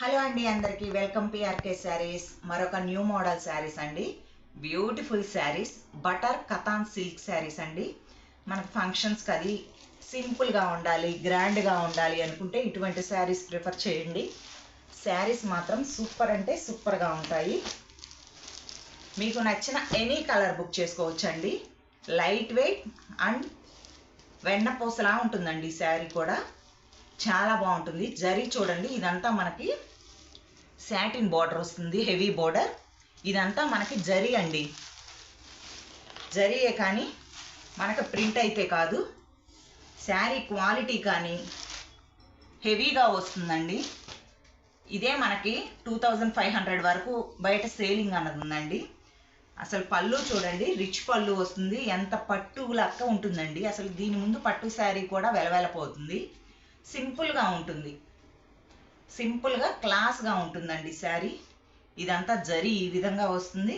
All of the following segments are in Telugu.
హలో అండి అందరికీ వెల్కమ్ పిఆర్కే శారీస్. మరొక న్యూ మోడల్ శారీస్ అండి. Beautiful saris butter Katan silk saris అండి. మనకు ఫంక్షన్స్కి అది సింపుల్గా ఉండాలి గ్రాండ్గా ఉండాలి అనుకుంటే ఇటువంటి శారీస్ ప్రిఫర్ చేయండి. శారీస్ మాత్రం సూపర్ అంటే సూపర్గా ఉంటాయి. మీకు నచ్చిన ఎనీ కలర్ బుక్ చేసుకోవచ్చండి. లైట్ వెయిట్ అండ్ వెన్నపూసలా ఉంటుందండి ఈ శారీ కూడా. చాలా బాగుంటుంది. జరీ చూడండి ఇదంతా మనకి శాటిన్ బార్డర్ వస్తుంది హెవీ బార్డర్. ఇదంతా మనకి జరీ అండి. జరీయే కానీ మనకు ప్రింట్ అయితే కాదు. శారీ క్వాలిటీ కానీ హెవీగా వస్తుందండి. ఇదే మనకి టూ థౌజండ్ ఫైవ్ హండ్రెడ్ వరకు బయట సేలింగ్ అన్నది ఉందండి. అసలు పళ్ళు చూడండి రిచ్ పళ్ళు వస్తుంది. ఎంత పట్టు లక్క ఉంటుందండి. అసలు దీని ముందు పట్టు శారీ కూడా వెలవెలపోతుంది. సింపుల్గా ఉంటుంది. సింపుల్గా క్లాస్గా ఉంటుందండి శారీ. ఇదంతా జరీ ఈ విధంగా వస్తుంది.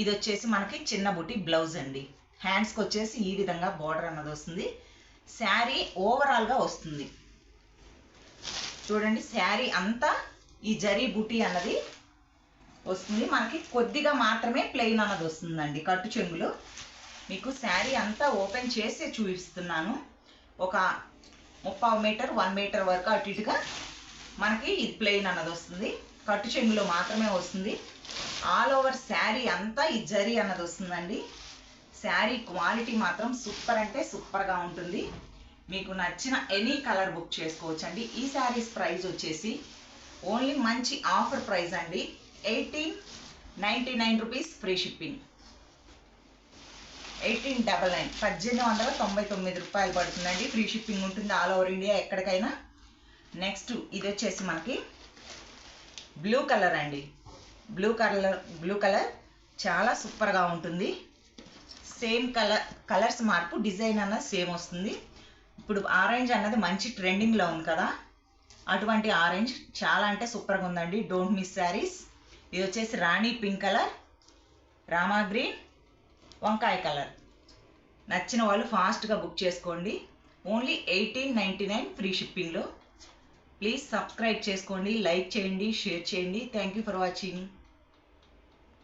ఇది వచ్చేసి మనకి చిన్న బుట్టి బ్లౌజ్ అండి. హ్యాండ్స్కి వచ్చేసి ఈ విధంగా బార్డర్ అన్నది వస్తుంది. శారీ ఓవరాల్గా వస్తుంది. చూడండి శారీ అంతా ఈ జరీ బుట్టి అన్నది వస్తుంది. మనకి కొద్దిగా మాత్రమే ప్లెయిన్ అన్నది వస్తుందండి కట్టు చెంగులు. మీకు శారీ అంతా ఓపెన్ చేసే చూపిస్తున్నాను. ఒక ముప్పావు మీటర్ వన్ మీటర్ వరకు అటు ఇటుగా మనకి ఇది ప్లెయిన్ అన్నది వస్తుంది. కట్టు చెంగులో మాత్రమే వస్తుంది. ఆల్ ఓవర్ శారీ అంతా ఈ జరీ అన్నది వస్తుందండి. శారీ క్వాలిటీ మాత్రం సూపర్ అంటే సూపర్గా ఉంటుంది. మీకు నచ్చిన ఎనీ కలర్ బుక్ చేసుకోవచ్చండి. ఈ శారీస్ ప్రైస్ వచ్చేసి ఓన్లీ మంచి ఆఫర్ ప్రైస్ అండి. Eighteen ninety nine rupees free shipping eighteen double nine. పద్దెనిమిది వందల తొంభై తొమ్మిది రూపాయలు పడుతుందండి. ఫ్రీ షిప్పింగ్ ఉంటుంది ఆల్ ఓవర్ ఇండియా ఎక్కడికైనా. నెక్స్ట్ ఇది వచ్చేసి మనకి బ్లూ కలర్ అండి. బ్లూ కలర్ బ్లూ కలర్ చాలా సూపర్గా ఉంటుంది. సేమ్ కలర్ కలర్స్ మార్పు డిజైన్ అన్నది సేమ్ వస్తుంది. ఇప్పుడు ఆరెంజ్ అన్నది మంచి ట్రెండింగ్లో ఉంది కదా. అటువంటి ఆరెంజ్ చాలా అంటే సూపర్గా ఉందండి. డోంట్ మిస్ శారీస్ ఇది వచ్చేసి రాణి పింక్ కలర్ రామా గ్రీన్ వంకాయ కలర్ నచ్చిన వాళ్ళు ఫాస్ట్గా బుక్ చేసుకోండి. Only eighteen ninety nine free షిప్పింగ్లో. ప్లీజ్ సబ్స్క్రైబ్ చేసుకోండి లైక్ చేయండి షేర్ చేయండి. Thank you for watching.